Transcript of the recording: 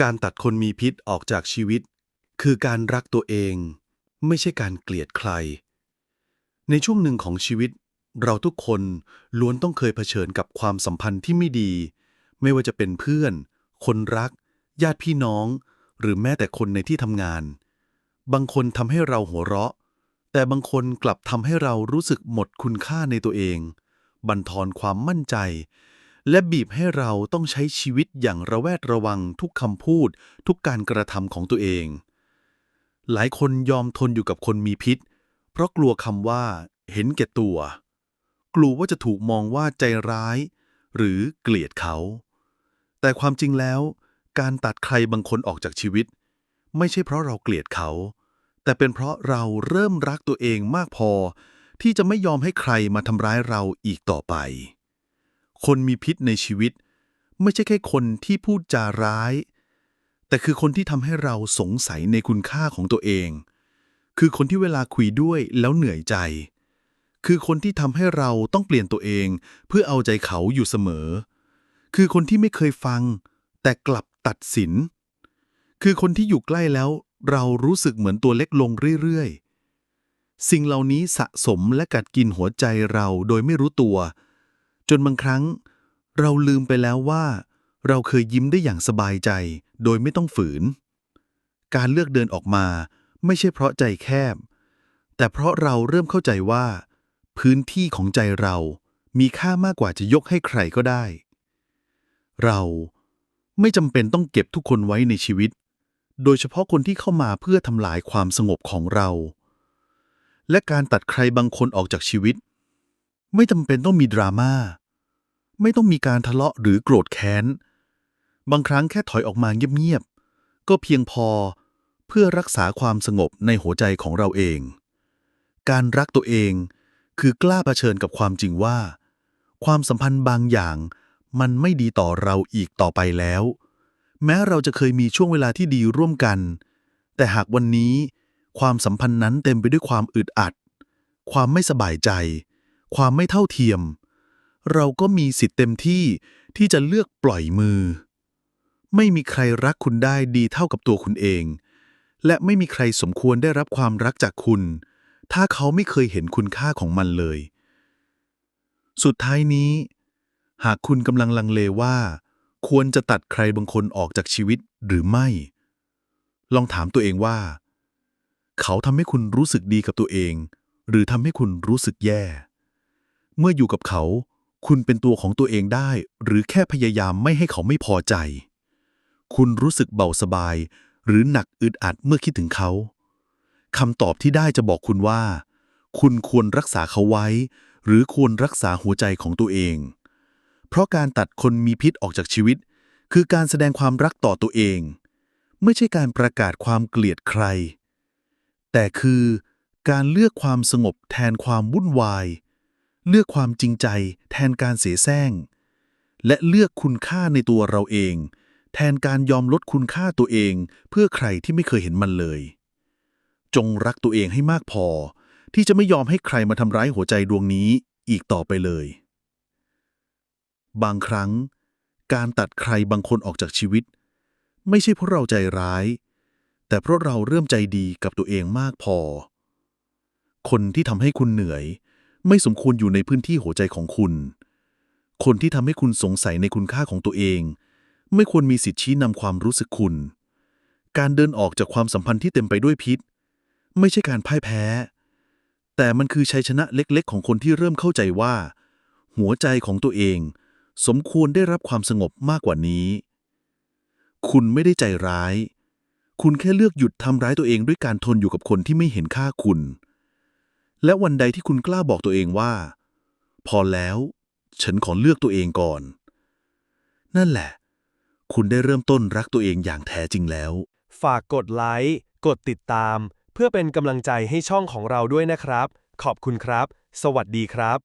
การตัดคนมีพิษออกจากชีวิต คือการรักตัวเอง ไม่ใช่การเกลียดใคร ในช่วงหนึ่งของชีวิต เราทุกคนล้วนต้องเคยเผชิญกับความสัมพันธ์ที่ไม่ดี ไม่ว่าจะเป็นเพื่อน คนรัก ญาติพี่น้อง หรือแม้แต่คนในที่ทำงาน บางคนทำให้เราหัวเราะ แต่บางคนกลับทำให้เรารู้สึกหมดคุณค่าในตัวเอง บั่นทอนความมั่นใจ และบีบให้เราต้องใช้ชีวิตอย่างระแวดระวังทุกคำพูด ทุกการกระทำของตัวเอง หลายคนยอมทนอยู่กับคนมีพิษ เพราะกลัวคำว่า เห็นแก่ตัว กลัวว่าจะถูกมองว่าใจร้าย หรือเกลียดเขา แต่ความจริงแล้ว การตัดใครบางคนออกจากชีวิต ไม่ใช่เพราะเราเกลียดเขา แต่เป็นเพราะเราเริ่มรักตัวเองมากพอ ที่จะไม่ยอมให้ใครมาทำร้ายเราอีกต่อไป คนมีพิษในชีวิต ไม่ใช่แค่คนที่พูดจาร้าย แต่คือคนที่ทำให้เราสงสัยในคุณค่าของตัวเอง คือคนที่เวลาคุยด้วยแล้วเหนื่อยใจ คือคนที่ทำให้เราต้องเปลี่ยนตัวเอง เพื่อเอาใจเขาอยู่เสมอ คือคนที่ไม่เคยฟัง แต่กลับตัดสิน คือคนที่อยู่ใกล้แล้ว เรารู้สึกเหมือนตัวเล็กลงเรื่อยๆสิ่งเหล่านี้สะสมและกัดกินหัวใจเราโดยไม่รู้ตัว จนบางครั้ง เราลืมไปแล้วว่า เราเคยยิ้มได้อย่างสบายใจ โดยไม่ต้องฝืน การเลือกเดินออกมา ไม่ใช่เพราะใจแคบ แต่เพราะเราเริ่มเข้าใจว่า พื้นที่ของใจเรามีค่ามากกว่าจะยกให้ใครก็ได้ เราไม่จำเป็นต้องเก็บทุกคนไว้ในชีวิต โดยเฉพาะคนที่เข้ามาเพื่อทำลายความสงบของเรา และการตัดใครบางคนออกจากชีวิต ไม่จำเป็นต้องมีดราม่า ไม่ต้องมีการทะเลาะหรือโกรธแค้น บางครั้งแค่ถอยออกมาเงียบๆ ก็เพียงพอเพื่อรักษาความสงบในหัวใจของเราเอง การรักตัวเองคือกล้าเผชิญกับความจริงว่า ความสัมพันธ์บางอย่างมันไม่ดีต่อเราอีกต่อไปแล้ว แม้เราจะเคยมีช่วงเวลาที่ดีร่วมกัน แต่หากวันนี้ ความสัมพันธ์นั้นเต็มไปด้วยความอึดอัด ความไม่สบายใจ ความไม่เท่าเทียม เราก็มีสิทธิ์เต็มที่ที่จะเลือกปล่อยมือ ไม่มีใครรักคุณได้ดีเท่ากับตัวคุณเอง และไม่มีใครสมควรได้รับความรักจากคุณ ถ้าเขาไม่เคยเห็นคุณค่าของมันเลย สุดท้ายนี้ หากคุณกำลังลังเลว่า ควรจะตัดใครบางคนออกจากชีวิตหรือไม่ ลองถามตัวเองว่า เขาทำให้คุณรู้สึกดีกับตัวเอง หรือทำให้คุณรู้สึกแย่ เมื่ออยู่กับเขา คุณเป็นตัวของตัวเองได้ หรือแค่พยายามไม่ให้เขาไม่พอใจ คุณรู้สึกเบาสบาย หรือหนักอึดอัดเมื่อคิดถึงเขาคำตอบที่ได้จะบอกคุณว่า คุณควรรักษาเขาไว้ หรือควรรักษาหัวใจของตัวเอง เพราะการตัดคนมีพิษออกจากชีวิต คือการแสดงความรักต่อตัวเอง ไม่ใช่การประกาศความเกลียดใคร แต่คือการเลือกความสงบแทนความวุ่นวาย เลือกความจริงใจแทนการเสแสร้งและเลือกคุณค่าในตัวเราเอง แทนการยอมลดคุณค่าตัวเอง เพื่อใครที่ไม่เคยเห็นมันเลย จงรักตัวเองให้มากพอ ที่จะไม่ยอมให้ใครมาทำร้ายหัวใจดวงนี้อีกต่อไปเลย บางครั้ง การตัดใครบางคนออกจากชีวิต ไม่ใช่เพราะเราใจร้าย แต่เพราะเราเริ่มใจดีกับตัวเองมากพอ คนที่ทำให้คุณเหนื่อย ไม่สมควรอยู่ในพื้นที่หัวใจของคุณ คนที่ทำให้คุณสงสัยในคุณค่าของตัวเอง ไม่ควรมีสิทธิชี้นำความรู้สึกคุณ การเดินออกจากความสัมพันธ์ที่เต็มไปด้วยพิษ ไม่ใช่การพ่ายแพ้ แต่มันคือชัยชนะเล็กๆ ของคนที่เริ่มเข้าใจว่า หัวใจของตัวเอง สมควรได้รับความสงบมากกว่านี้ คุณไม่ได้ใจร้าย คุณแค่เลือกหยุดทำร้ายตัวเองด้วยการทนอยู่กับคนที่ไม่เห็นค่าคุณ และวันใดที่คุณกล้าบอกตัวเองว่า พอแล้ว ฉันขอเลือกตัวเองก่อน นั่นแหละ คุณได้เริ่มต้นรักตัวเองอย่างแท้จริงแล้ว ฝากกดไลค์ กดติดตาม เพื่อเป็นกำลังใจให้ช่องของเราด้วยนะครับ ขอบคุณครับ สวัสดีครับ